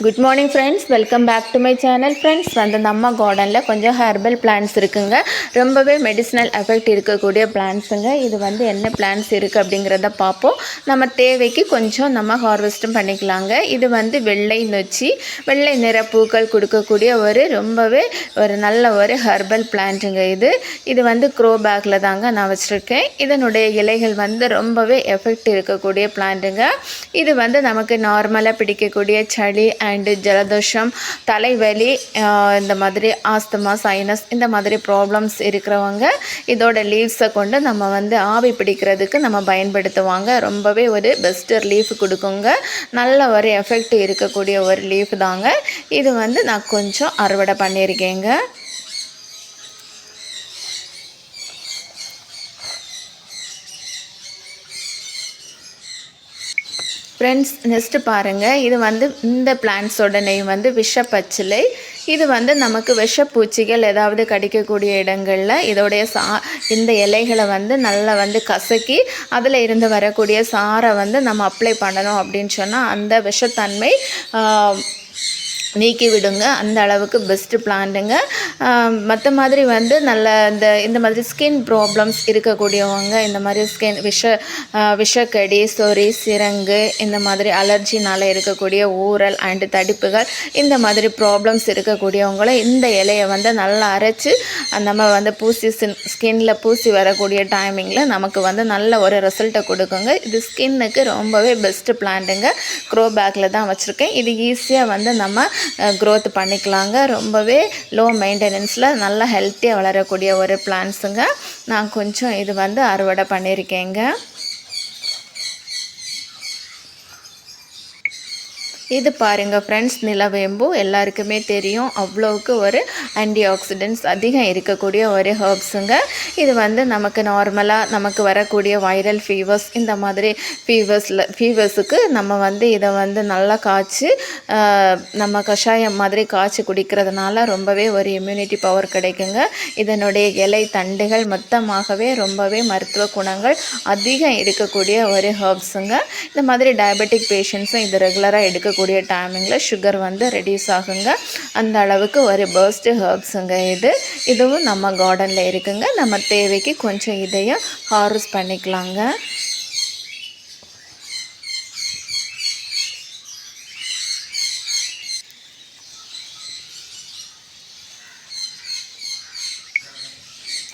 Good morning friends welcome back to my channel friends வந்து நம்ம கார்டனில் கொஞ்சம் ஹெர்பல் பிளான்ஸ் இருக்குங்க. ரொம்பவே மெடிசினல் எஃபெக்ட் இருக்கக்கூடிய பிளான்ஸுங்க இது வந்து என்ன பிளான்ஸ் இருக்குது அப்படிங்கிறத பார்ப்போம். நம்ம தேவைக்கு கொஞ்சம் நம்ம ஹார்வெஸ்ட்டும் பண்ணிக்கலாங்க. இது வந்து வெள்ளை நொச்சி வெள்ளை நிற பூக்கள் கொடுக்கக்கூடிய ஒரு ரொம்பவே ஒரு நல்ல ஒரு ஹெர்பல் பிளான்ட்டுங்க இது. இது வந்து க்ரோ பேக்கில் தாங்க நான் வச்சுருக்கேன். இதனுடைய இலைகள் வந்து ரொம்பவே எஃபெக்ட் இருக்கக்கூடிய பிளான்ட்டுங்க இது வந்து நமக்கு நார்மலாக பிடிக்கக்கூடிய சளி அண்டு ஜலதோஷம் தலைவலி இந்த மாதிரி ஆஸ்துமா சைனஸ் இந்த மாதிரி ப்ராப்ளம்ஸ் இருக்கிறவங்க இதோட லீவ்ஸை கொண்டு நம்ம வந்து ஆவி பிடிக்கிறதுக்கு நம்ம பயன்படுத்துவாங்க. ரொம்பவே ஒரு பெஸ்ட் ரிலீஃப் கொடுக்குங்க. நல்ல ஒரு எஃபெக்ட் இருக்கக்கூடிய ஒரு லீஃப் தாங்க. இது வந்து நான் கொஞ்சம் அறுவடை பண்ணியிருக்கேங்க. ஃப்ரெண்ட்ஸ் நெக்ஸ்ட்டு பாருங்கள் இது வந்து இந்த பிளான்ட்ஸோட நெய் வந்து விஷப்பச்சிலை. இது வந்து நமக்கு விஷப்பூச்சிகள் ஏதாவது கடிக்கக்கூடிய இடங்களில் இதோடைய சா இந்த இலைகளை வந்து நல்லா வந்து கசக்கி அதில் இருந்து வரக்கூடிய சாரை வந்து நம்ம அப்ளை பண்ணணும் அப்படின்னு சொன்னால் அந்த விஷத்தன்மை நீக்கி விடுங்க அந்த அளவுக்கு பெஸ்ட்டு பிளான்ட்டுங்க மற்ற மாதிரி வந்து நல்ல இந்த இந்த மாதிரி ஸ்கின் ப்ராப்ளம்ஸ் இருக்கக்கூடியவங்க இந்த மாதிரி ஸ்கின் விஷ விஷக்கடி சொறி சிரங்கு இந்த மாதிரி அலர்ஜினால் இருக்கக்கூடிய ஊறல் அண்டு தடிப்புகள் இந்த மாதிரி ப்ராப்ளம்ஸ் இருக்கக்கூடியவங்களும் இந்த இலையை வந்து நல்லா அரைச்சி நம்ம வந்து பூசி ஸ்கின்ல பூசி வரக்கூடிய டைமிங்கில் நமக்கு வந்து நல்ல ஒரு ரிசல்ட்டை கொடுக்குங்க. இது ஸ்கின்னுக்கு ரொம்பவே பெஸ்ட்டு பிளான்ட்டுங்க க்ரோ பேக்கில் தான் வச்சுருக்கேன். இது ஈஸியாக வந்து நம்ம க்ரோத் பண்ணிக்கலாங்க. ரொம்பவே லோ மெயின்டெனன்ஸில் நல்லா ஹெல்த்தியாக வளரக்கூடிய ஒரு பிளான்ஸுங்க நான் கொஞ்சம் இது வந்து அறுவடை பண்ணியிருக்கேங்க இது பாருங்கள் ஃப்ரெண்ட்ஸ் நிலவேம்பு எல்லாருக்குமே தெரியும். அவ்வளோவுக்கு ஒரு ஆன்டி ஆக்சிடென்ட்ஸ் அதிகம் இருக்கக்கூடிய ஒரு ஹர்ப்ஸுங்க இது வந்து நமக்கு நார்மலாக நமக்கு வரக்கூடிய வைரல் ஃபீவர்ஸ் இந்த மாதிரி ஃபீவர்ஸில் ஃபீவர்ஸுக்கு நம்ம வந்து இதை வந்து நல்லா காய்ச்சி நம்ம கஷாயம் மாதிரி காய்ச்சி குடிக்கிறதுனால ரொம்பவே ஒரு இம்யூனிட்டி பவர் கிடைக்குங்க. இதனுடைய இலை தண்டுகள் மொத்தமாகவே ரொம்பவே மருத்துவ குணங்கள் அதிகம் இருக்கக்கூடிய ஒரு ஹர்ப்ஸுங்க இந்த மாதிரி டயபெட்டிக் பேஷண்ட்ஸும் இது ரெகுலராக எடுக்கக்கூடிய டைமிங்கில் சுகர் வந்து ரெடியூஸ் ஆகுங்க. அந்த அளவுக்கு ஒரு பர்ஸ்ட்டு ஹர்ப்ஸுங்க இது. இதுவும் நம்ம கார்டனில் இருக்குங்க. நம்ம தேவைக்கு கொஞ்சம் இதையும் ஹார்வெஸ்ட் பண்ணிக்கலாங்க.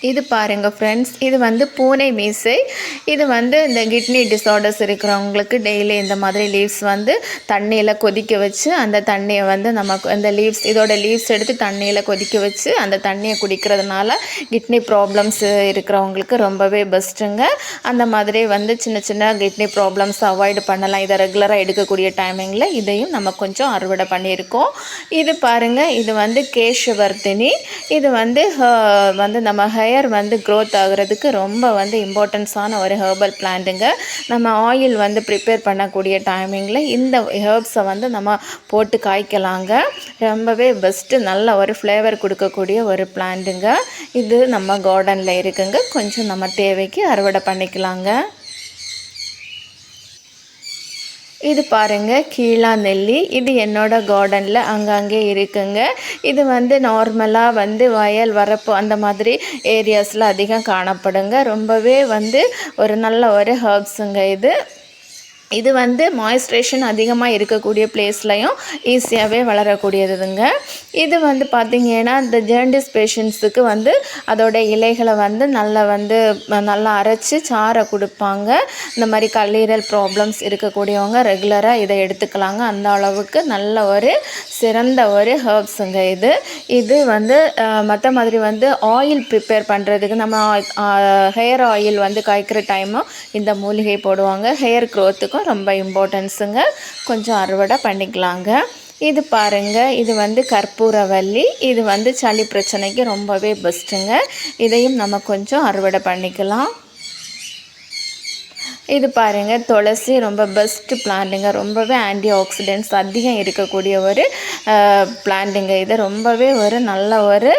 இது பாருங்கள் ஃப்ரெண்ட்ஸ் இது வந்து பூனை மீசை. இது வந்து இந்த கிட்னி டிஸார்டர்ஸ் இருக்கிறவங்களுக்கு டெய்லி இந்த மாதிரி லீவ்ஸ் வந்து தண்ணியில் கொதிக்க வச்சு அந்த தண்ணியை வந்து நமக்கு அந்த லீவ்ஸ் இதோட லீவ்ஸ் எடுத்து தண்ணியில் கொதிக்க வச்சு அந்த தண்ணியை குடிக்கிறதுனால கிட்னி ப்ராப்ளம்ஸ் இருக்கிறவங்களுக்கு ரொம்பவே பெஸ்ட்டுங்க அந்த மாதிரி வந்து சின்ன சின்ன கிட்னி ப்ராப்ளம்ஸ் அவாய்டு பண்ணலாம். இதை ரெகுலராக எடுக்கக்கூடிய டைமிங்கில் இதையும் நம்ம கொஞ்சம் அறுவடை பண்ணியிருக்கோம். இது பாருங்கள் இது வந்து கேஷவர்த்தினி இது வந்து ஹ- வந்து நம்ம ஹேர் வந்து க்ரோத் ஆகுறதுக்கு ரொம்ப வந்து இம்பார்ட்டன்ஸான ஒரு ஹெர்பல் பிளான்ட்டுங்க நம்ம ஆயில் வந்து ப்ரிப்பேர் பண்ணக்கூடிய டைமிங்கில் இந்த ஹெர்ப்ஸை வந்து நம்ம போட்டு காய்க்கலாங்க. ரொம்பவே பெஸ்ட்டு நல்ல ஒரு ஃப்ளேவர் கொடுக்கக்கூடிய ஒரு பிளான்ட்டுங்க இது நம்ம கார்டனில் இருக்குங்க. கொஞ்சம் நம்ம தேவைக்கு அறுவடை பண்ணிக்கலாங்க. இது பாருங்க கீழா நெல்லி. இது என்னோட கார்டனில் அங்கங்கே இருக்குங்க. இது வந்து நார்மலாக வந்து வயல் வரப்பு அந்த மாதிரி ஏரியாஸில் அதிகம் காணப்படுங்க. ரொம்பவே வந்து ஒரு நல்ல ஒரு ஹர்ப்ஸுங்க இது. இது வந்து மாய்ஸ்ட்ரேஷன் அதிகமாக இருக்கக்கூடிய பிளேஸ்லையும் ஈஸியாகவே வளரக்கூடியதுங்க. இது வந்து பார்த்திங்கன்னா இந்த ஜேர்ண்டிஸ் பேஷண்ட்ஸுக்கு வந்து அதோட இலைகளை வந்து நல்லா வந்து நல்லா அரைச்சி சாறை கொடுப்பாங்க. இந்த மாதிரி கல்லீரல் ப்ராப்ளம்ஸ் இருக்கக்கூடியவங்க ரெகுலராக இதை எடுத்துக்கலாங்க. அந்த அளவுக்கு நல்ல ஒரு சிறந்த ஒரு ஹர்ப்ஸுங்க இது. இது வந்து மற்ற மாதிரி வந்து ஆயில் ப்ரிப்பேர் பண்ணுறதுக்கு நம்ம ஹேர் ஆயில் வந்து காய்க்கிற டைமும் இந்த மூலிகை போடுவாங்க. ஹேர் க்ரோத்துக்கும் ரொம்ப இம்பார்ட்டன்ஸுங்க கொஞ்சம் அறுவடை பண்ணிக்கலாங்க. இது பாருங்கள் இது வந்து கற்பூரவல்லி இது வந்து சளி பிரச்சனைக்கு ரொம்பவே பெஸ்ட்டுங்க இதையும் நம்ம கொஞ்சம் அறுவடை பண்ணிக்கலாம். இது பாருங்கள் துளசி ரொம்ப பெஸ்ட்டு பிளான்ட்டுங்க ரொம்பவே ஆன்டி ஆக்சிடென்ட்ஸ் அதிகம் இருக்கக்கூடிய ஒரு பிளான்ட்டுங்க இது ரொம்பவே ஒரு நல்ல ஒரு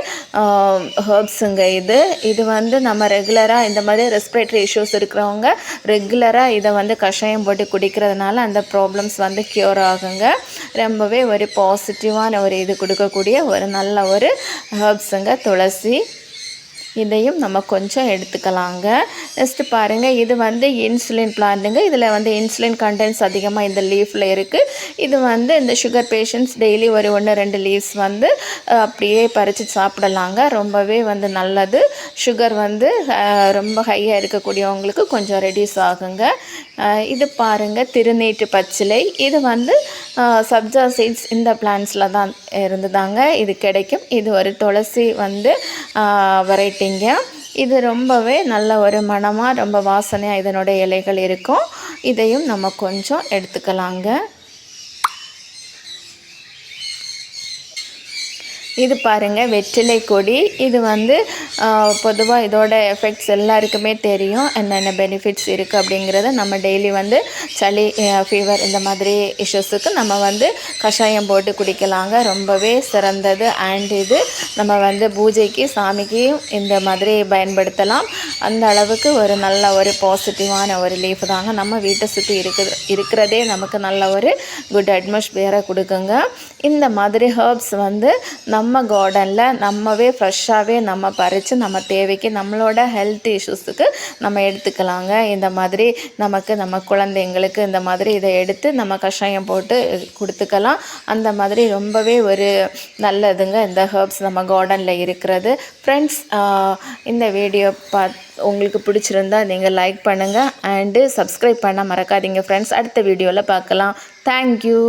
ஹர்ப்ஸுங்க இது. இது வந்து நம்ம ரெகுலராக இந்த மாதிரி ரெஸ்பிரேட்டரி இஷ்யூஸ் இருக்கிறவங்க ரெகுலராக இதை வந்து கஷாயம் போட்டு குடிக்கிறதுனால அந்த ப்ராப்ளம்ஸ் வந்து க்யூர் ஆகுங்க. ரொம்பவே ஒரு பாசிட்டிவான ஒரு இது கொடுக்கக்கூடிய ஒரு நல்ல ஒரு ஹர்ப்ஸுங்க துளசி இதையும் நம்ம கொஞ்சம் எடுத்துக்கலாங்க. நெக்ஸ்ட்டு பாருங்கள் இது வந்து இன்சுலின் பிளான்ட்டுங்க இதில் வந்து இன்சுலின் கண்டென்ட்ஸ் அதிகமாக இந்த லீஃபில் இருக்குது இது வந்து இந்த சுகர் பேஷண்ட்ஸ் டெய்லி ஒரு ஒன்று ரெண்டு லீவ்ஸ் வந்து அப்படியே பறித்து சாப்பிடலாங்க. ரொம்பவே வந்து நல்லது. சுகர் வந்து ரொம்ப ஹையாக இருக்கக்கூடியவங்களுக்கு கொஞ்சம் ரெடியூஸ் ஆகுங்க. இது பாருங்கள் திருநீட்டு பச்சிலை. இது வந்து சப்ஜா சீட்ஸ் இந்த பிளான்ஸில் தான் இருந்துதாங்க. இது கிடைக்கும். இது ஒரு துளசி வந்து வெரைட்டிங்க இது ரொம்பவே நல்ல ஒரு மனமாக ரொம்ப வாசனையாக இதனுடைய இலைகள் இருக்கும். இதையும் நம்ம கொஞ்சம் எடுத்துக்கலாங்க. இது பாருங்கள் வெற்றிலை கொடி. இது வந்து பொதுவாக இதோட எஃபெக்ட்ஸ் எல்லாருக்குமே தெரியும். என்னென்ன பெனிஃபிட்ஸ் இருக்குது அப்படிங்கிறத நம்ம டெய்லி வந்து சளி ஃபீவர் இந்த மாதிரி இஷ்யூஸுக்கு நம்ம வந்து கஷாயம் போட்டு குடிக்கலாங்க. ரொம்பவே சிறந்தது. அண்ட் இது நம்ம வந்து பூஜைக்கு சாமிக்கும் இந்த மாதிரி பயன்படுத்தலாம். அந்த அளவுக்கு ஒரு நல்ல ஒரு பாசிட்டிவான ஒரு லீஃப் தாங்க. நம்ம வீட்டை சுற்றி இருக்குது இருக்கிறதே நமக்கு நல்ல ஒரு குட் அட்மாஸ்பியரை கொடுக்குங்க. இந்த மாதிரி ஹர்ப்ஸ் வந்து நம்ம கார்டனில் நம்மவே ஃப்ரெஷ்ஷாகவே நம்ம பறித்து நம்ம தேவைக்கு நம்மளோட ஹெல்த் இஷ்யூஸுக்கு நம்ம எடுத்துக்கலாங்க. இந்த மாதிரி நமக்கு நம்ம குழந்தைங்களுக்கு இந்த மாதிரி இதை எடுத்து நம்ம கஷாயம் போட்டு கொடுத்துக்கலாம். அந்த மாதிரி ரொம்பவே ஒரு நல்லதுங்க. இந்த ஹர்ப்ஸ் நம்ம கார்டனில் இருக்கிறது. ஃப்ரெண்ட்ஸ் இந்த வீடியோ பார்த்து உங்களுக்கு பிடிச்சிருந்தா நீங்கள் லைக் பண்ணுங்கள் அண்டு சப்ஸ்கிரைப் பண்ண மறக்காதீங்க ஃப்ரெண்ட்ஸ் அடுத்த வீடியோவில் பார்க்கலாம். தேங்க்யூ